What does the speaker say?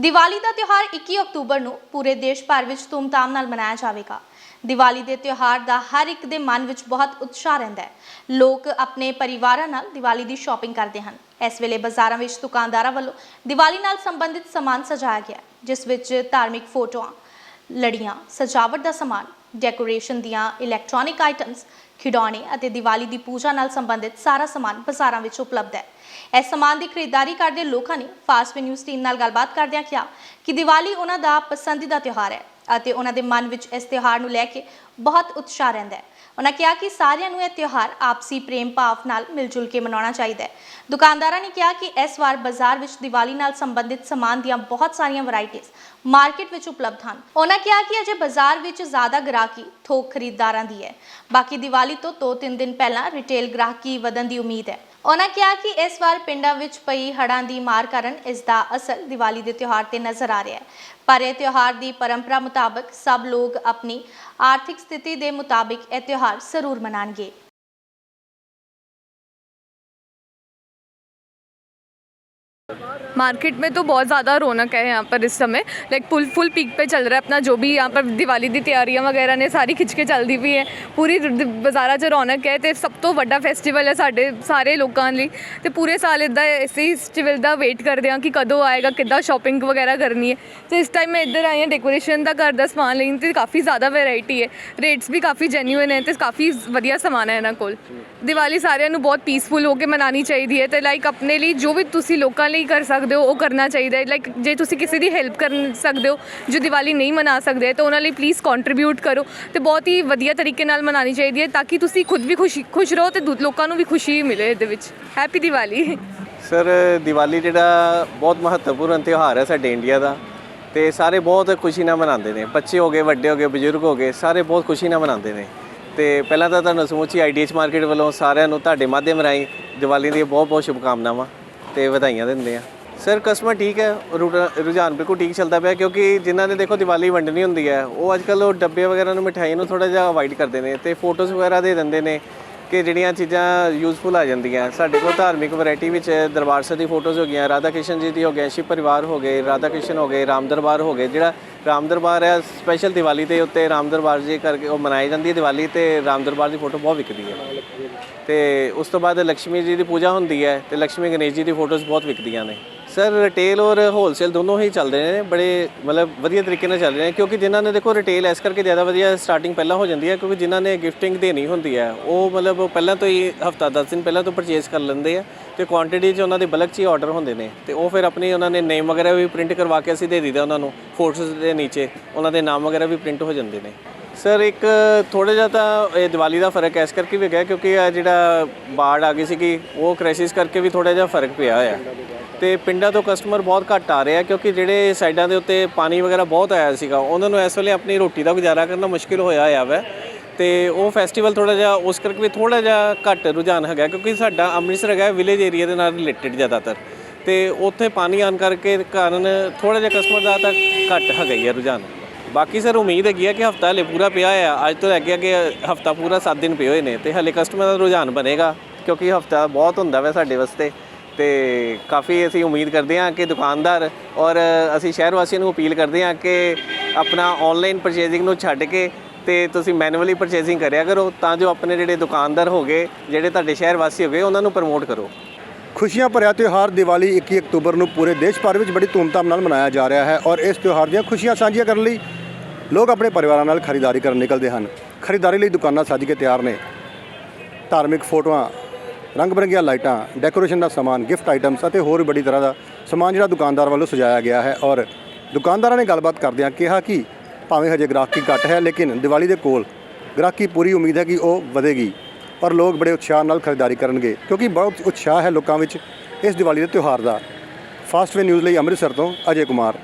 ਦੀਵਾਲੀ ਦਾ ਤਿਉਹਾਰ 21 ਅਕਤੂਬਰ ਨੂੰ ਪੂਰੇ ਦੇਸ਼ ਭਰ ਵਿੱਚ ਧੂਮਧਾਮ ਨਾਲ ਮਨਾਇਆ ਜਾਵੇਗਾ। ਦੀਵਾਲੀ ਦੇ ਤਿਉਹਾਰ ਦਾ ਹਰ ਇੱਕ ਦੇ ਮਨ ਵਿੱਚ ਬਹੁਤ ਉਤਸ਼ਾਹ ਰਹਿੰਦਾ ਹੈ। ਲੋਕ ਆਪਣੇ ਪਰਿਵਾਰਾਂ ਨਾਲ ਦੀਵਾਲੀ ਦੀ ਸ਼ਾਪਿੰਗ ਕਰਦੇ ਹਨ। ਇਸ ਵੇਲੇ ਬਾਜ਼ਾਰਾਂ ਵਿੱਚ ਦੁਕਾਨਦਾਰਾਂ ਵੱਲੋਂ ਦੀਵਾਲੀ ਨਾਲ ਸੰਬੰਧਿਤ ਸਮਾਨ ਸਜਾਇਆ ਗਿਆ ਜਿਸ ਵਿੱਚ ਧਾਰਮਿਕ ਫੋਟੋਆਂ, ਲੜੀਆਂ, ਸਜਾਵਟ ਦਾ ਸਮਾਨ ਡੈਕੋਰੇਸ਼ਨ ਦੀਆਂ ਇਲੈਕਟ੍ਰੋਨਿਕ ਆਈਟਮਸ, ਖਿਡੌਣੇ ਅਤੇ ਦੀਵਾਲੀ ਦੀ ਪੂਜਾ ਨਾਲ ਸੰਬੰਧਿਤ ਸਾਰਾ ਸਮਾਨ ਬਾਜ਼ਾਰਾਂ ਵਿੱਚ ਉਪਲਬਧ ਹੈ। ਇਸ ਸਮਾਨ ਦੀ ਖਰੀਦਦਾਰੀ ਕਰਦੇ ਲੋਕਾਂ ਨੇ ਫਾਸਟ ਨਿਊਜ਼ ਟੀਮ ਨਾਲ ਗੱਲਬਾਤ ਕਰਦਿਆਂ ਕਿਹਾ ਕਿ ਦੀਵਾਲੀ ਉਹਨਾਂ ਦਾ ਪਸੰਦੀਦਾ ਤਿਉਹਾਰ ਹੈ। ਅਤੇ ਉਹਨਾਂ ਦੇ ਮਨ ਵਿੱਚ ਇਸ ਤਿਉਹਾਰ ਨੂੰ ਲੈ ਕੇ ਬਹੁਤ ਉਤਸ਼ਾਹ ਰਹਿੰਦਾ ਹੈ। ਉਹਨਾਂ ਕਿਹਾ ਕਿ ਸਾਰਿਆਂ ਨੂੰ ਇਹ ਤਿਉਹਾਰ ਆਪਸੀ ਪ੍ਰੇਮ ਭਾਵ ਨਾਲ ਮਿਲ ਜੁਲ ਕੇ ਮਨਾਉਣਾ ਚਾਹੀਦਾ ਹੈ। ਦੁਕਾਨਦਾਰਾਂ ਨੇ ਕਿਹਾ ਕਿ ਇਸ ਵਾਰ ਬਾਜ਼ਾਰ ਵਿੱਚ ਦੀਵਾਲੀ ਨਾਲ ਸੰਬੰਧਿਤ ਸਮਾਨ ਦੀਆਂ ਬਹੁਤ ਸਾਰੀਆਂ ਵੈਰਾਈਟੀਆਂ ਮਾਰਕੀਟ ਵਿੱਚ ਉਪਲਬਧ ਹਨ। ਉਹਨਾਂ ਕਿਹਾ ਕਿ ਅਜੇ ਬਾਜ਼ਾਰ ਵਿੱਚ ਜ਼ਿਆਦਾ ਗ੍ਰਾਹਕੀ ਥੋਕ ਖਰੀਦਦਾਰਾਂ ਦੀ ਹੈ। ਬਾਕੀ ਦੀਵਾਲੀ ਤੋਂ 2-3 ਦਿਨ ਪਹਿਲਾਂ ਰਿਟੇਲ ਗ੍ਰਾਹਕੀ ਵਧਣ ਦੀ ਉਮੀਦ ਹੈ। ਉਹਨਾਂ ਕਿਹਾ ਕਿ ਇਸ ਵਾਰ ਪਿੰਡਾਂ ਵਿੱਚ ਪਈ ਹੜ੍ਹਾਂ ਦੀ ਮਾਰ ਕਾਰਨ ਇਸ ਦਾ ਅਸਰ ਦੀਵਾਲੀ ਦੇ ਤਿਉਹਾਰ ਤੇ ਨਜ਼ਰ ਆ ਰਿਹਾ ਹੈ। ਪਰ ਇਹ ਤਿਉਹਾਰ ਦੀ ਪਰੰਪਰਾ ਮੁਤਾਬਕ ਸਭ ਲੋਕ ਆਪਣੀ ਆਰਥਿਕ ਸਥਿਤੀ ਦੇ ਮੁਤਾਬਿਕ ਇਹ ਤਿਉਹਾਰ ਜ਼ਰੂਰ ਮਨਾਣਗੇ। मार्केट में तो बहुत ज़्यादा रौनक है यहाँ पर इस समय लाइक फुल फुल पीक पे चल रहा है अपना जो भी यहाँ पर दिवाली ਦੀ ਤਿਆਰੀਆਂ ਵਗੈਰਾ ਨੇ ਸਾਰੀ ਖਿੱਚ ਕੇ ਚੱਲਦੀ ਪਈ ਹੈ ਪੂਰੀ ਦ- ਦ- ਬਾਜ਼ਾਰਾਂ 'ਚ ਰੌਣਕ ਹੈ ਤੇ ਸਭ ਤੋਂ ਵੱਡਾ ਫੈਸਟੀਵਲ ਹੈ ਸਾਡੇ ਸਾਰੇ ਲੋਕਾਂ ਲਈ ਤੇ ਪੂਰੇ ਸਾਲ ਇਦਾਂ ਇਸੇ ਫੈਸਟੀਵਲ ਦਾ ਵੇਟ ਕਰਦੇ ਹਾਂ ਕਿ ਕਦੋਂ ਆਏਗਾ ਕਿੱਦਾਂ ਸ਼ਾਪਿੰਗ ਵਗੈਰਾ ਕਰਨੀ ਹੈ ਤੇ ਇਸ ਟਾਈਮ ਮੈਂ ਇੱਧਰ ਆਈ ਹਾਂ ਡੈਕੋਰੇਸ਼ਨ ਦਾ ਘਰ ਦਾ ਸਮਾਨ ਲੈਣ ਤੇ ਕਾਫੀ ਜ਼ਿਆਦਾ ਵੈਰਾਈਟੀ ਹੈ ਰੇਟਸ ਵੀ ਕਾਫੀ ਜੈਨੂਇਨ ਹੈ ਤੇ ਕਾਫੀ ਵਧੀਆ ਸਮਾਨ ਹੈ ਇਹਨਾਂ ਕੋਲ ਦੀਵਾਲੀ ਸਾਰਿਆਂ ਨੂੰ ਬਹੁਤ ਪੀਸਫੁਲ ਹੋ ਕੇ ਮਨਾਉਣੀ ਚਾਹੀਦੀ ਹੈ ਤੇ ਲਾਈਕ ਆਪਣੇ ਲਈ ਜੋ ਵੀ ਤੁਸੀਂ ਲੋਕਾਂ ਲਈ ਕਰ ਸਕਦੇ ਹੋ, ਉਹ ਕਰਨਾ ਚਾਹੀਦਾ ਹੈ। ਲਾਈਕ ਜੇ ਤੁਸੀਂ ਕਿਸੇ ਦੀ ਹੈਲਪ ਕਰ ਸਕਦੇ ਹੋ, ਜੋ ਦੀਵਾਲੀ ਨਹੀਂ ਮਨਾ ਸਕਦੇ, ਤਾਂ ਉਹਨਾਂ ਲਈ ਪਲੀਜ਼ ਕੰਟਰੀਬਿਊਟ ਕਰੋ ਤੇ ਬਹੁਤ ਹੀ ਵਧੀਆ ਤਰੀਕੇ ਨਾਲ ਮਨਾਉਣੀ ਚਾਹੀਦੀ ਹੈ ਤਾਂ ਕਿ ਤੁਸੀਂ ਖੁਦ ਵੀ ਖੁਸ਼ੀ, ਖੁਸ਼ ਰਹੋ ਤੇ ਦੂ- ਲੋਕਾਂ ਨੂੰ ਵੀ ਖੁਸ਼ੀ ਮਿਲੇ ਇਹਦੇ ਵਿੱਚ। ਹੈਪੀ ਦੀਵਾਲੀ। ਸਰ ਦੀਵਾਲੀ ਜਿਹੜਾ ਬਹੁਤ ਮਹੱਤਵਪੂਰਨ ਤਿਉਹਾਰ ਹੈ ਸਾਡੇ ਇੰਡੀਆ ਦਾ ਤੇ ਸਾਰੇ ਬਹੁਤ ਖੁਸ਼ੀ ਨਾਲ ਮਨਾਉਂਦੇ ਨੇ। ਬੱਚੇ ਹੋ ਗਏ, ਵੱਡੇ ਹੋ ਗਏ, ਬਜ਼ੁਰਗ ਹੋ ਗਏ, ਸਾਰੇ ਬਹੁਤ ਖੁਸ਼ੀ ਨਾਲ ਮਨਾਉਂਦੇ ਨੇ। ਤੇ ਪਹਿਲਾਂ ਤਾਂ ਤੁਹਾਨੂੰ ਸਮੁੱਚੀ ਆਈਡੀਐਚ ਮਾਰਕੀਟ ਵੱਲੋਂ ਸਾਰਿਆਂ ਨੂੰ ਤੁਹਾਡੇ ਮਾਧਿਅਮ ਰਾਹੀਂ ਦੀਵਾਲੀ ਦੀਆਂ ਬਹੁਤ ਬਹੁਤ ਸ਼ੁਭਕਾਮਨਾਵਾਂ ਤੇ ਵਧਾਈਆਂ ਦਿੰਦੇ ਆ ਸਰ ਕਸਟਮਰ ਠੀਕ ਹੈ, ਰੁ- ਰੁਝਾਨ ਬਿਲਕੁਲ ਠੀਕ ਚੱਲਦਾ ਪਿਆ ਕਿਉਂਕਿ ਜਿਨ੍ਹਾਂ ਨੇ ਦੇਖੋ ਦੀਵਾਲੀ ਵੰਡਣੀ ਹੁੰਦੀ ਹੈ, ਉਹ ਅੱਜ ਅੱਜਕੱਲ ਉਹ ਡੱਬੇ ਵਗੈਰਾ ਨੂੰ ਮਿਠਾਈਆਂ ਨੂੰ ਥੋੜਾ ਜਿਹਾ ਅਵਾਇਡ ਕਰਦੇ ਨੇ ਤੇ ਫੋਟੋਜ਼ ਵਗੈਰਾ ਦੇ ਦਿੰਦੇ ਨੇ ਕਿ ਜਿਹੜੀਆਂ ਚੀਜ਼ਾਂ ਯੂਜ਼ਫੁਲ ਆ ਜਾਂਦੀਆਂ। ਸਾਡੇ ਕੋਲ ਧਾਰਮਿਕ ਵੈਰਾਈਟੀ ਵਿੱਚ ਦਰਬਾਰ ਸਾਹਿਬ ਦੀ ਫੋਟੋਜ਼ ਹੋ ਗਈਆਂ, ਰਾਧਾ ਕ੍ਰਿਸ਼ਨ ਜੀ ਦੀ ਹੋ ਗਿਆ ਸ਼ਿਵ ਪਰਿਵਾਰ ਹੋ ਗਏ, ਰਾਧਾ ਕ੍ਰਿਸ਼ਨ ਹੋ ਗਏ, ਰਾਮ ਦਰਬਾਰ ਹੋ ਗਏ, ਜਿਹੜਾ ਰਾਮ ਦਰਬਾਰ ਹੈ ਸਪੈਸ਼ਲ ਦੀਵਾਲੀ ਦੇ ਉੱਤੇ ਰਾਮ ਦਰਬਾਰ ਜੀ ਕਰਕੇ ਉਹ ਮਨਾਈ ਜਾਂਦੀ ਹੈ ਦੀਵਾਲੀ ਤੇ ਰਾਮ ਦਰਬਾਰ ਦੀ ਫੋਟੋ ਬਹੁਤ ਵਿਕਦੀ ਹੈ। ਤੇ ਉਸ ਤੋਂ ਬਾਅਦ ਲక్ష్ਮੀ ਜੀ ਦੀ ਪੂਜਾ ਹੁੰਦੀ ਹੈ ਤੇ ਲక్ష్ਮੀ ਗਣੇਸ਼ ਜੀ ਦੀ ਫੋਟੋਜ਼ ਬਹੁਤ ਵਿਕਦੀਆਂ ਨੇ। ਸਰ ਰਿਟੇਲ ਔਰ ਹੋਲਸੇਲ ਦੋਨੋਂ ਹੀ ਚੱਲਦੇ ਨੇ, ਬੜੇ ਮਤਲਬ ਵਧੀਆ ਤਰੀਕੇ ਨਾਲ ਚੱਲ ਰਹੇ ਨੇ, ਕਿਉਂਕਿ ਜਿਨ੍ਹਾਂ ਨੇ ਦੇਖੋ ਰਿਟੇਲ ਇਸ ਕਰਕੇ ਜ਼ਿਆਦਾ ਵਧੀਆ ਸਟਾਰਟਿੰਗ ਪਹਿਲਾਂ ਹੋ ਜਾਂਦੀ ਹੈ, ਕਿਉਂਕਿ ਜਿਨ੍ਹਾਂ ਨੇ ਗਿਫਟਿੰਗ ਦੇਣੀ ਹੁੰਦੀ ਹੈ, ਉਹ ਮਤਲਬ ਪਹਿਲਾਂ ਤੋਂ ਹੀ ਹਫਤਾ 10 ਦਿਨ ਪਹਿਲਾਂ ਤੋਂ ਪਰਚੇਸ ਕਰ ਲੈਂਦੇ ਆ ਤੇ ਕੁਆਂਟੀਟੀ 'ਚ ਉਹਨਾਂ ਦੇ ਬਲਕ 'ਚ ਹੀ ਆਰਡਰ ਹੁੰਦੇ ਨੇ ਤੇ ਉਹ ਫਿਰ ਆਪਣੀ ਉਹਨਾਂ ਨੇ ਨੇਮ ਵਗੈਰਾ ਵੀ ਪ੍ਰਿੰਟ ਕਰਵਾ ਕੇ ਅਸੀਂ ਦੇ ਦਈਦਾ ਉਹਨਾਂ ਨੂੰ ਫੋਟੋਸ ਦੇ ਨੀਚੇ ਉਹਨਾਂ ਦੇ ਨਾਮ ਵਗੈਰਾ ਵੀ ਪ੍ਰਿੰਟ ਹੋ ਜਾਂਦੇ ਨੇ। ਸਰ, ਇੱਕ ਥੋੜਾ ਜਿਹਾ ਤਾਂ ਇਹ ਦੀਵਾਲੀ ਦਾ ਫ਼ਰਕ ਇਸ ਕਰਕੇ ਵੀ ਗਿਆ ਕਿਉਂਕਿ ਆ ਜਿਹੜਾ ਬਾੜ ਆ ਗਈ ਸੀਗੀ, ਉਹ ਕ੍ਰਾਈਸਿਸ ਕਰਕੇ ਵੀ ਥੋੜਾ ਜਿਹਾ ਫ਼ਰਕ ਪਿਆ ਹੋਇਆ। ਤੇ ਪਿੰਡਾਂ ਤੋਂ ਕਸਟਮਰ ਬਹੁਤ ਘੱਟ ਆ ਰਹੇ ਆ ਕਿਉਂਕਿ ਜਿਹੜੇ ਸਾਈਡਾਂ ਦੇ ਉੱਤੇ ਪਾਣੀ ਵਗੈਰਾ ਬਹੁਤ ਆਇਆ ਸੀਗਾ, ਉਹਨਾਂ ਨੂੰ ਇਸ ਵੇਲੇ ਆਪਣੀ ਰੋਟੀ ਦਾ ਗੁਜ਼ਾਰਾ ਕਰਨਾ ਮੁਸ਼ਕਿਲ ਹੋਇਆ ਹੋਇਆ ਵੈ। ਤੇ ਉਹ ਫੈਸਟੀਵਲ ਥੋੜਾ ਜਿਹਾ ਉਸ ਕਰਕੇ ਵੀ ਥੋੜਾ ਜਿਹਾ ਘੱਟ ਰੁਝਾਨ ਹੈਗਾ ਕਿਉਂਕਿ ਸਾਡਾ ਅੰਮ੍ਰਿਤਸਰ ਹੈਗਾ ਵਿਲੇਜ ਏਰੀਆ ਦੇ ਨਾਲ ਰਿਲੇਟਡ ਜ਼ਿਆਦਾਤਰ। ਤੇ ਉੱਥੇ ਪਾਣੀ ਆਉਣ ਕਰਕੇ ਕਾਰਨ ਥੋੜਾ ਜਿਹਾ ਕਸਟਮਰ ਦਾ ਤਾਂ ਘੱਟ ਹੈਗਾ ਹੀ ਆ ਰੁਝਾਨ। ਬਾਕੀ ਸਰ ਉਮੀਦ ਹੈਗੀ ਆ ਕਿ ਹਫਤਾ ਹਲੇ ਪੂਰਾ ਪਿਆ ਆ, ਅੱਜ ਤੋਂ ਲੈ ਕੇ ਅੱਗੇ ਹਫਤਾ ਪੂਰਾ 7 ਦਿਨ ਪਏ ਹੋਏ ਨੇ ਤੇ ਹਲੇ ਕਸਟਮਰ ਦਾ ਰੁਝਾਨ ਬਣੇਗਾ ਕਿਉਂਕਿ ਹਫਤਾ ਬਹੁਤ ਹੁੰਦਾ ਵੈ ਸਾਡੇ ਵਾਸਤੇ ਤੇ ਕਾਫੀ ਅਸੀਂ ਉਮੀਦ ਕਰਦੇ ਹਾਂ ਕਿ ਦੁਕਾਨਦਾਰ ਔਰ ਅਸੀਂ ਸ਼ਹਿਰ ਵਾਸੀਆਂ ਨੂੰ ਅਪੀਲ ਕਰਦੇ ਹਾਂ ਕਿ ਆਪਣਾ ਆਨਲਾਈਨ ਪਰਚੇਜ਼ਿੰਗ ਨੂੰ ਛੱਡ ਕੇ ਤੇ ਤੁਸੀਂ ਮੈਨੂਅਲੀ ਪਰਚੇਜ਼ਿੰਗ ਕਰਿਆ ਕਰੋ ਤਾਂ ਜੋ ਆਪਣੇ ਜਿਹੜੇ ਦੁਕਾਨਦਾਰ ਹੋਗੇ ਜਿਹੜੇ ਤੁਹਾਡੇ ਸ਼ਹਿਰ ਵਾਸੀ ਹੋਗੇ ਉਹਨਾਂ ਨੂੰ ਪ੍ਰਮੋਟ ਕਰੋ। ਖੁਸ਼ੀਆਂ ਭਰਿਆ ਤਿਉਹਾਰ ਦੀਵਾਲੀ 21 ਅਕਤੂਬਰ ਨੂੰ ਪੂਰੇ ਦੇਸ਼ ਭਰ ਵਿੱਚ ਬੜੀ ਧੂਮਧਾਮ ਨਾਲ ਮਨਾਇਆ ਜਾ ਰਿਹਾ ਹੈ ਔਰ ਇਸ ਤਿਉਹਾਰ ਦੀਆਂ ਖੁਸ਼ੀਆਂ ਸਾਂਝੀਆਂ ਕਰਨ ਲਈ ਲੋਕ ਆਪਣੇ ਪਰਿਵਾਰਾਂ ਨਾਲ ਖਰੀਦਦਾਰੀ ਕਰਨ ਨਿਕਲਦੇ ਹਨ। ਖਰੀਦਦਾਰੀ ਲਈ ਦੁਕਾਨਾਂ ਸੱਜ ਕੇ ਤਿਆਰ ਨੇ। ਧਾਰਮਿਕ ਫੋਟੋਆਂ, ਰੰਗ ਬਰੰਗੀਆਂ ਲਾਈਟਾਂ, ਡੈਕੋਰੇਸ਼ਨ ਦਾ ਸਮਾਨ, ਗਿਫਟ ਆਈਟਮਸ ਅਤੇ ਹੋਰ ਬੜੀ ਤਰ੍ਹਾਂ ਦਾ ਸਮਾਨ ਜਿਹੜਾ ਦੁਕਾਨਦਾਰ ਵੱਲੋਂ ਸਜਾਇਆ ਗਿਆ ਹੈ ਔਰ ਦੁਕਾਨਦਾਰਾਂ ਨੇ ਗੱਲਬਾਤ ਕਰਦਿਆਂ ਕਿਹਾ ਕਿ ਭਾਵੇਂ ਹਜੇ ਗ੍ਰਾਹਕੀ ਘੱਟ ਹੈ, ਲੇਕਿਨ ਦੀਵਾਲੀ ਦੇ ਕੋਲ ਗ੍ਰਾਹਕੀ ਪੂਰੀ ਉਮੀਦ ਹੈ ਕਿ ਉਹ ਵਧੇਗੀ। ਔਰ ਲੋਕ ਬੜੇ ਉਤਸ਼ਾਹ ਨਾਲ ਖਰੀਦਦਾਰੀ ਕਰਨਗੇ, ਕਿਉਂਕਿ ਬਹੁਤ ਉਤਸ਼ਾਹ ਹੈ ਲੋਕਾਂ ਵਿੱਚ ਇਸ ਦੀਵਾਲੀ ਦੇ ਤਿਉਹਾਰ ਦਾ। ਫਾਸਟ ਵੇ ਨਿਊਜ਼ ਲਈ ਅੰਮ੍ਰਿਤਸਰ ਤੋਂ ਅਜੇ ਕੁਮਾਰ।